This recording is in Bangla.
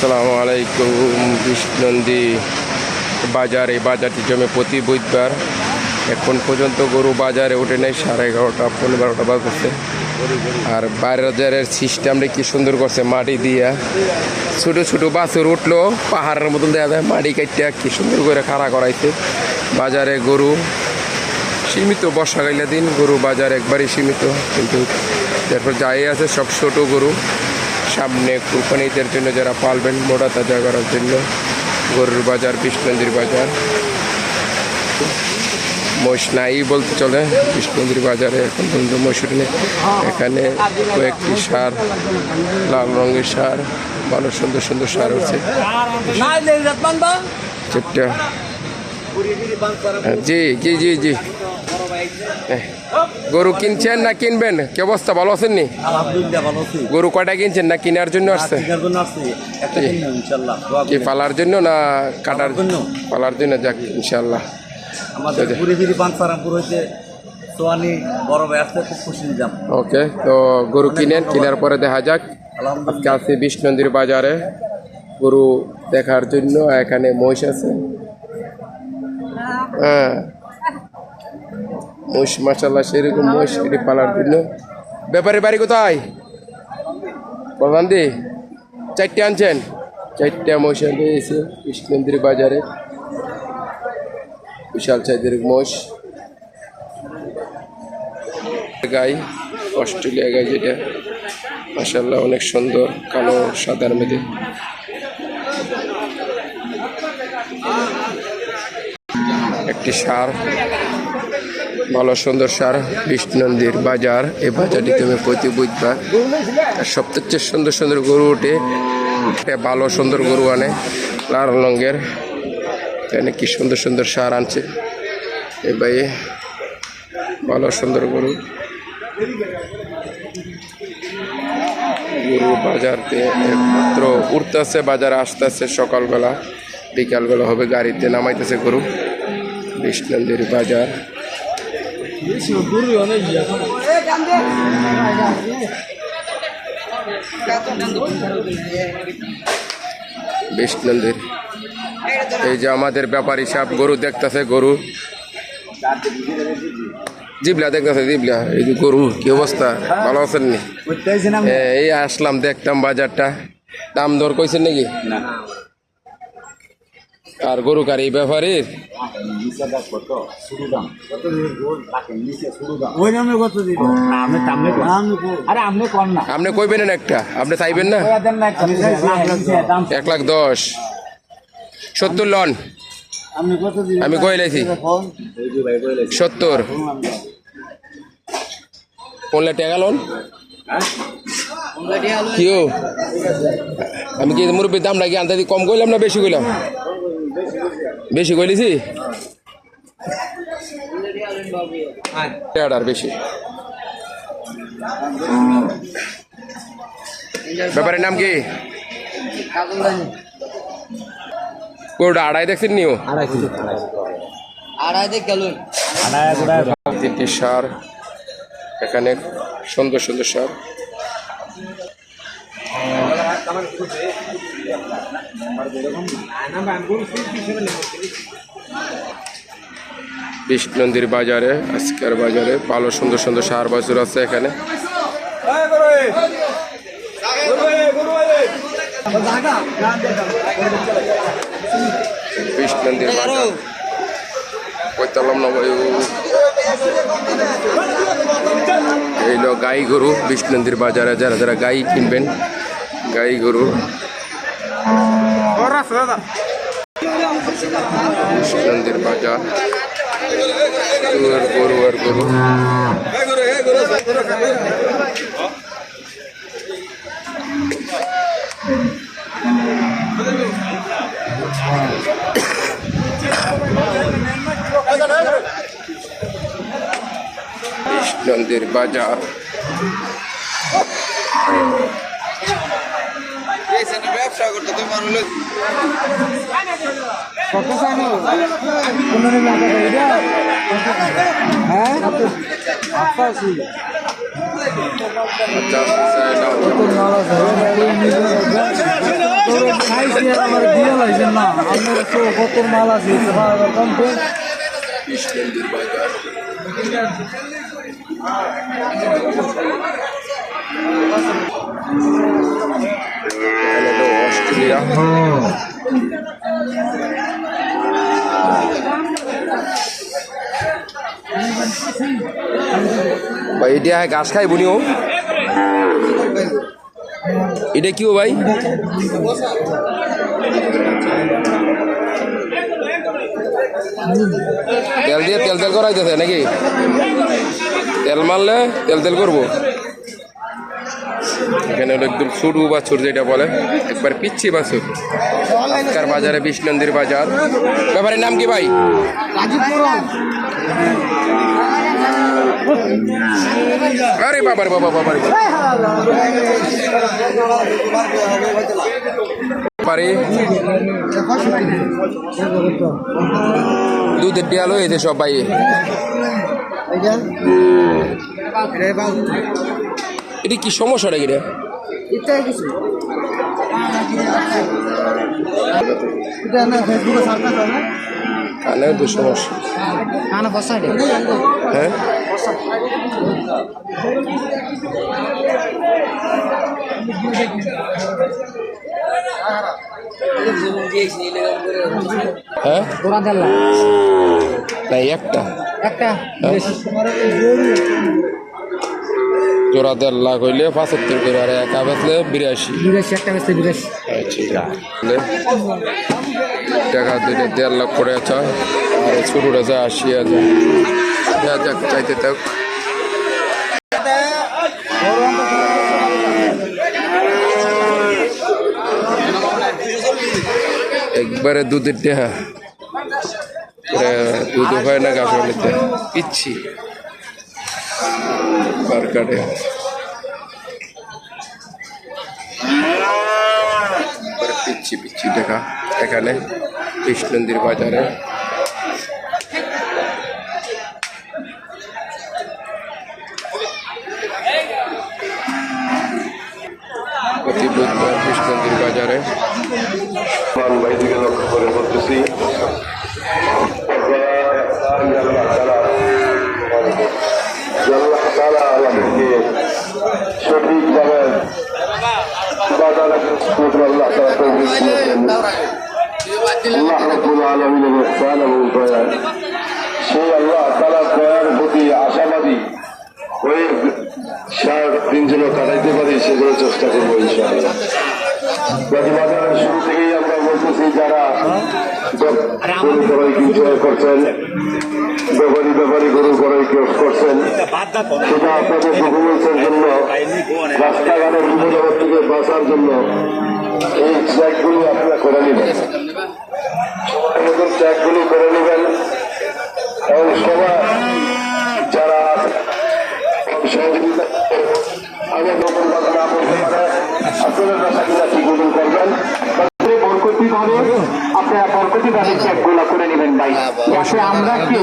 আসসালামু আলাইকুম বিষ্ণন্দী বাজার এই বাজারটি জমে প্রতি বুধবার। এখন পর্যন্ত গরু বাজারে ওঠে নেই, সাড়ে এগারোটা পনেরো বারোটা বাজতেছে। আর বাজারের সিস্টেমটা কি সুন্দর করছে, মাটি দিয়া। ছোটো ছোটো বাছুর উঠল, পাহাড়ের মতন দেওয়া যায়, মাটি কাটিয়া কি সুন্দর করে খাড়া করাইছে। বাজারে গরু সীমিত, বর্ষাকালীন দিন গরু বাজার একবারই সীমিত, কিন্তু তারপর যাই আছে সব ছোট গরু। সামনে কুরবানিদের জন্য যারা পালবেন মোটা তাজা করার জন্য গরুর বাজার বিষ্ণন্দির বাজার। মহিষ নাই বলতে চলে বিষ্ণন্দির বাজারে এখন পর্যন্ত মহিষুর নেই এখানে কয়েকটি সার লাল রঙের সার ভালো সুন্দর সুন্দর সার হচ্ছে জি জি জি জি। গরু কিনছেন না কিনবেন? কি অবস্থা ভালো আছেন নি? গরু কয়টা কিনছেন না কেনার জন্য আসছে? কি? পালার জন্য না কাটার জন্য। পালার জন্য? যাক ইনশাল্লাহ। আমাদের জি। পুরি হইতে সোয়ানি বড় ভাই আসতে খুব খুশি নিলাম ওকে তো গরু কিনেন কেনার পরে দেখা যাক। আজকে আছি বিষ্ণন্দির বাজারে। গরু দেখার জন্য এখানে মহিষ আছে। হ্যাঁ। মহিষ মাসাল্লাহ সেরকম মহিষ এটি পালার জন্য। ব্যাপারের বাড়ি কোথায়? প্রধান দি চারটে আনছেন? চারটে মহিষ আনতে এসে কৃষ্ণন্দির বাজারে। বিশাল সাইজের মহিষ। গাই, অস্ট্রেলিয়া গাই যেটা। মাসাল্লাহ অনেক সুন্দর, কালো, সাদার মধ্যে। একটি সার। ভালো সুন্দর সার বিষ্ণন্দির বাজার এই বাজারটি তুমি প্রতি বুধবার সবথেকে সুন্দর সুন্দর গরু ওঠে। ভালো সুন্দর গরু আনে, লাল রঙের। এখানে কি সুন্দর সুন্দর সার আনছে। এ ভাই, ভালো সুন্দর গরু। গরু বাজারতে মাত্র উঠতেছে, বাজারে আসতেছে সকালবেলা। বিকালবেলা হবে গাড়িতে নামাইতেছে গরু। বিষ্ণন্দির বাজার। বিষ্ণন্দির এই যে আমাদের ব্যাপারী সাহেব গরু দেখতেছে গরু। জিবলা দেখতেছে জিবলা। এই যে গরু কি অবস্থা? ভালো আছেন নি? এই আসলাম দেখতাম বাজারটা। দাম দর কইছেন নাকি? না। আর গরু কার এই ব্যাপারের আরে আপনি কম না। আপনি কইবেন না একটা আপনি চাইবেন না? এক লাখ দশ। সত্তর লন। আমি কই লাইছি? সত্তর। পনেরো টাকা লন। কিও? আমি কি মুরব্বীর দাম নাকি আনতে কম কইলাম না বেশি কইলাম? বেশি কইলিছি? টাকাটার বেশি। ব্যাপারের নাম কি? কোটা আড়াই দেখছেন নিও। তিনটি সার। এখানে সুন্দর সুন্দর সার। বিষ্ণন্দির বাজারে, আজকের বাজারে ভালো সুন্দর সুন্দর সার বাছুর আছে এখানে। বিষ্ণন্দির বাজার। ভাই এইলো গাই গরু বিষ্ণন্দির বাজারে যারা যারা গাই কিনবেন, গাই গরু। বিষ্ণন্দির বাজার আর গরু আর গরু বিষ্ণন্দির বাজার ব্যবসা করতে তুমি মানুষ হ্যাঁ? পঞ্চাশ চাই না দিয়ে আমার দিয়ে লাইছেন না। আপনার তো কত মাল আছে? কম বাজার অস্ট্রেলিয়া ভাই এটা ঘাস খাই বুনিও এটা কি ও ভাই? তেল দিয়ে তেল তেল করাইতেছে নাকি? তেল মারলে তেল তেল করব এখানে হলো একদম সুরু বাছুর যেটা বলে একবার পিচ্ছি বাছুর আজকার বাজারে বিষ্ণন্দির বাজার। ব্যাপারের নাম কি ভাই? আরে বাবার বাবা বাবার। পারি দুধের ডিয়াল হয়েছে সব ভাই। এটা কি রে? তো সমস্যা। হ্যাঁ? হ্যাঁ? না একটা। একটা। হ্যাঁ? জোড়া দেড় লাখ হইলে পঁচাত্তর করে আর একা বেচলে বিরাশি। বিরাশি একটা বিরাশি। টাকা দিলে দেড় লাখ করে আছে আর আছে আশি হাজার। যাক চাইতে থাক। একবারে দুধের দেহা। দুধ হয় না গাছ পিচ্ছি। বারকাটে একবারে পিচ্ছি পিচ্ছি দেখা এখানে কৃষ্ণন্দির বাজারে প্রতি বুধবার কৃষ্ণন্দির বাজারে মান ভাইদিকে লক্ষ্য করে বলতেছি বাজারে আল্লাহ তাআলা তৌফিক দিয়েছেন আল্লাহ রাব্বুল আলামিনের ইহসান এবং দয়া সেই আল্লাহ তাআলার দয়ার প্রতি আশাবাদী হয়ে সার দিন যেন কাটাইতে পারি সেগুলো চেষ্টা করব গরু ক্রয় বিক্রয় করছেন। ব্যাপারী ব্যাপারী গরু ক্রয় করছেন। সেটা আপনাদের ডকুমেন্টসের জন্য রাস্তাঘাটের বিপদ থেকে বাঁচার জন্য এই চেকগুলি আপনারা করে নেবেন। নতুন চেকগুলি করে নেবেন। এবং সবাই যারা সহযোগিতা আমার নতুন কথা না বলতে পারে আপনাদের কাছাকাছি কি গ্রহণ করবেন? আপনারা বরকতি ভাবে চেকগুলো করে নেবেন ভাই। যাতে আমরা কেউ